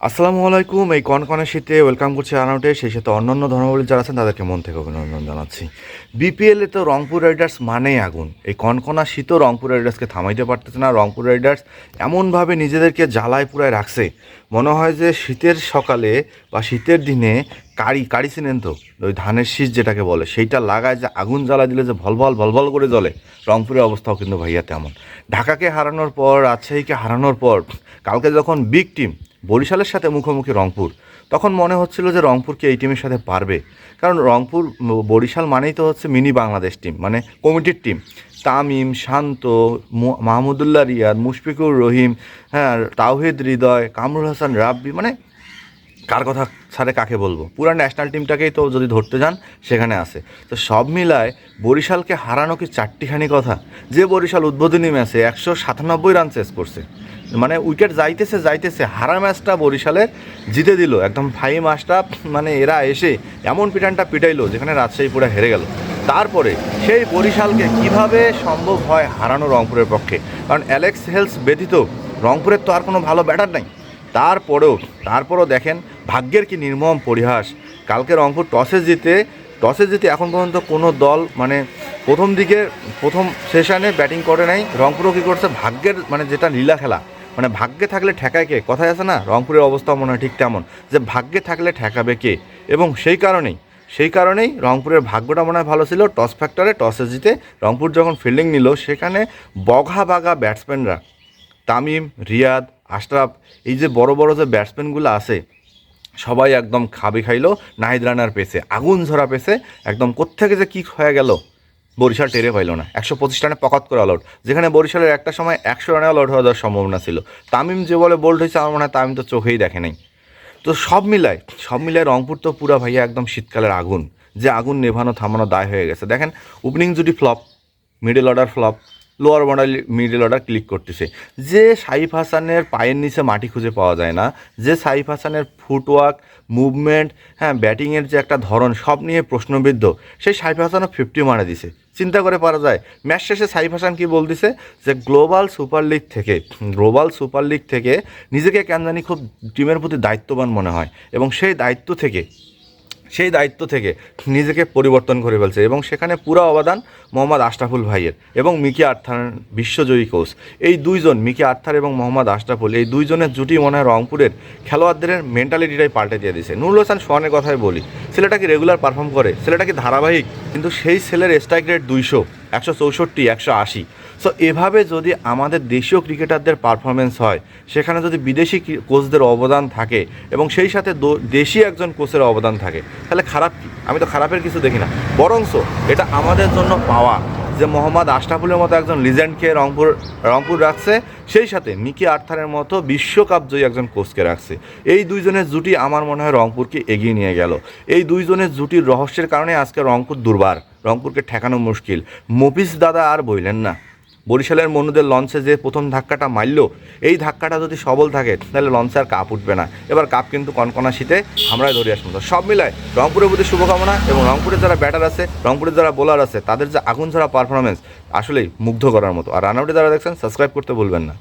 আসসালামু আলাইকুম, এই কনকনে শীতে ওয়েলকাম করছি আনাউটে সেই সাথে অন্যান্য ধর্মাবলী যারা আছেন, তাদেরকে মন থেকে অভিনন্দন জানাচ্ছি। বিপিএলে তো রংপুর রাইডার্স মানেই আগুন। এই কনকনা শীতও রংপুর রাইডার্সকে থামাইতে পারতেছে না। রংপুর রাইডার্স এমনভাবে নিজেদেরকে জ্বালায় পুরায় রাখছে। মনে হয় যে শীতের সকালে বা শীতের দিনে কারি কারি চিনেন তো, ওই ধানের শীষ যেটাকে বলে, সেইটা লাগায় যে আগুন জ্বালা দিলে যে ভলভল ভলভল করে জ্বলে। রংপুরের অবস্থাও কিন্তু ভাইয়া তেমন। ঢাকাকে হারানোর পর, রাজশাহীকে হারানোর পর, কালকে যখন বিগ টিম বরিশালের সাথে মুখোমুখি রংপুর। তখন মনে হচ্ছিল যে রংপুর কি এই টিমের সাথে পারবে। কারণ রংপুর, বরিশাল মানেই তো হচ্ছে মিনি বাংলাদেশ টিম মানে কমিটির টিম তামিম, শান্ত মাহমুদুল্লাহ রিয়াদ, মুশফিকুর রহিম হ্যাঁ তাওহিদ হৃদয়, কামরুল হাসান, রাব্বি মানে কার কথা ছাড়ে কাকে বলব? পুরো ন্যাশনাল টিমটাকেই তো যদি ধরতে যান, সেখানে আসে তো সব মিলায় বরিশালকে হারানো কি চারটিখানি কথা? যে বরিশাল উদ্বোধনী ম্যাচে একশো সাতানব্বই রান চেস করছে। মানে উইকেট যাইতেছে যাইতেছে, হারা ম্যাচটা বরিশালের জিতে দিল। একদম ফাই ম্যাচটা মানে এরা এসে এমন পিটানটা পিটাইলো, যেখানে রাজশাহী পুরো হেরে গেল। তারপরে সেই বরিশালকে কীভাবে সম্ভব হয় হারানো রংপুরের পক্ষে? কারণ অ্যালেক্স হেলস ব্যতীত রংপুরের তো আর কোনো ভালো ব্যাটার নাই। তারপরেও তারপরেও দেখেন ভাগ্যের কি নির্মম পরিহাস? কালকে রংপুর টসে জিতে টসে জিতে এখন পর্যন্ত কোনো দল মানে প্রথম দিকে, প্রথম সেশনে ব্যাটিং করে নাই। রংপুরও কী করছে? ভাগ্যের মানে যেটা লীলা খেলা। মানে ভাগ্যে থাকলে ঠেকায় কে? কথায় আছে না? রংপুরের অবস্থা মনে হয় ঠিক তেমন। যে ভাগ্যে থাকলে ঠেকাবে কে? এবং সেই কারণেই সেই কারণেই রংপুরের ভাগ্যটা মনে হয় ভালো ছিল। টস ফ্যাক্টরে টসে জিতে রংপুর যখন ফিল্ডিং নিল, সেখানে বঘা বাঘা ব্যাটসম্যানরা, তামিম, রিয়াদ, আশরাফ, এই যে বড় বড় যে ব্যাটসম্যানগুলো আছে সবাই একদম খাবি খাইলো, নাহিদ রানার পেছে, আগুন ঝরা পেছে, একদম কোত্থেকে যে কী হয়ে গেল, বরিশাল টেরে পাইলো না। একশো পঁচিশ রানে পকাত করে আউট যেখানে বরিশালের একটা সময় একশো রানে আউট হওয়া যাওয়ার সম্ভাবনা ছিল। তামিম যে বলে বোল্ড হয়েছে, আমার মনে হয় তামিম তো চোখেই দেখে নাই। তো সব মিলায় সব মিলায় রংপুর তো পুরা ভাইয়া একদম শীতকালের আগুন। যে আগুন নেভানো থামানো দায় হয়ে গেছে। দেখেন ওপেনিং জুটি flop middle order flop lower middle middle order click করতেছে। যে সাইফ হাসানের পায়ের নিচে মাটি খুঁজে পাওয়া যায় না, যে সাইফ হাসানের ফুটওয়ার্ক মুভমেন্ট হ্যাঁ ব্যাটিংয়ের যে একটা ধরন, সব নিয়ে প্রশ্নবিদ্ধ, সেই সাইফ হাসানও ফিফটি মারা দিছে। চিন্তা করে পারা যায়, ম্যাচ শেষে সাইফ হাসান কী বলতেছে? যে গ্লোবাল সুপার লিগ থেকে গ্লোবাল সুপার লিগ থেকে নিজেকে কেন জানি খুব টিমের প্রতি দায়িত্ববান মনে হয়। এবং সেই দায়িত্ব থেকে সেই দায়িত্ব থেকে নিজেকে পরিবর্তন করে ফেলছে এবং সেখানে পুরো অবদান মোহাম্মদ আশরাফুল ভাইয়ের এবং মিকি আর্থার বিশ্বজয়ী কোচ এই দুইজন, মিকি আর্থার এবং মোহাম্মদ আশরাফুল, এই দুইজনের জুটি মনে হয় রংপুরের খেলোয়াড়দের মেন্টালিটিটাই পাল্টে দিয়ে দিয়েছে। নুরুল হাসান সোহানের কথাই বলি ছেলেটাকে রেগুলার পারফর্ম করে? ছেলেটাকে ধারাবাহিক? কিন্তু সেই ছেলের স্ট্রাইক রেট দুইশো। একশো চৌষট্টি, একশো আশি। সো এভাবে যদি আমাদের দেশীয় ক্রিকেটারদের পারফরমেন্স হয়, সেখানে যদি বিদেশি কোচদের অবদান থাকে এবং সেই সাথে দেশি একজন কোচের অবদান থাকে, তাহলে খারাপ কি? আমি তো খারাপের কিছু দেখি না। বরংস এটা আমাদের জন্য পাওয়া যে মোহাম্মদ আশরাফুলের মতো একজন লিজেন্ডকে রংপুর রংপুর রাখছে, সেই সাথে মিকি আর্থারের মতো বিশ্বকাপ জয়ী একজন কোচকে রাখছে। এই দুইজনের জুটি আমার মনে হয় রংপুরকে এগিয়ে নিয়ে গেল। এই দুইজনের জুটির রহস্যের কারণে আজকে রংপুর দুর্বার। রংপুরকে ঠেকানো মুশকিল। মফিস দাদা আর বইলেন না। বরিশালের মনুদের লঞ্চে যে প্রথম ধাক্কাটা মারলো, এই ধাক্কাটা যদি সবল থাকে, তাহলে লঞ্চে আর কাপ উঠবে না। এবার কাপ কিন্তু কনকনা শীতে আমরাই ধরে আসব সব মিলায় রংপুরের প্রতি শুভকামনা এবং রংপুরের যারা ব্যাটার আছে, রংপুরের যারা বোলার আছে, তাদের যে আগুন ছাড়া পারফরমেন্স আসলেই মুগ্ধ করার মতো। আর রানআউটে যারা দেখছেন সাবস্ক্রাইব করতে ভুলবেন না।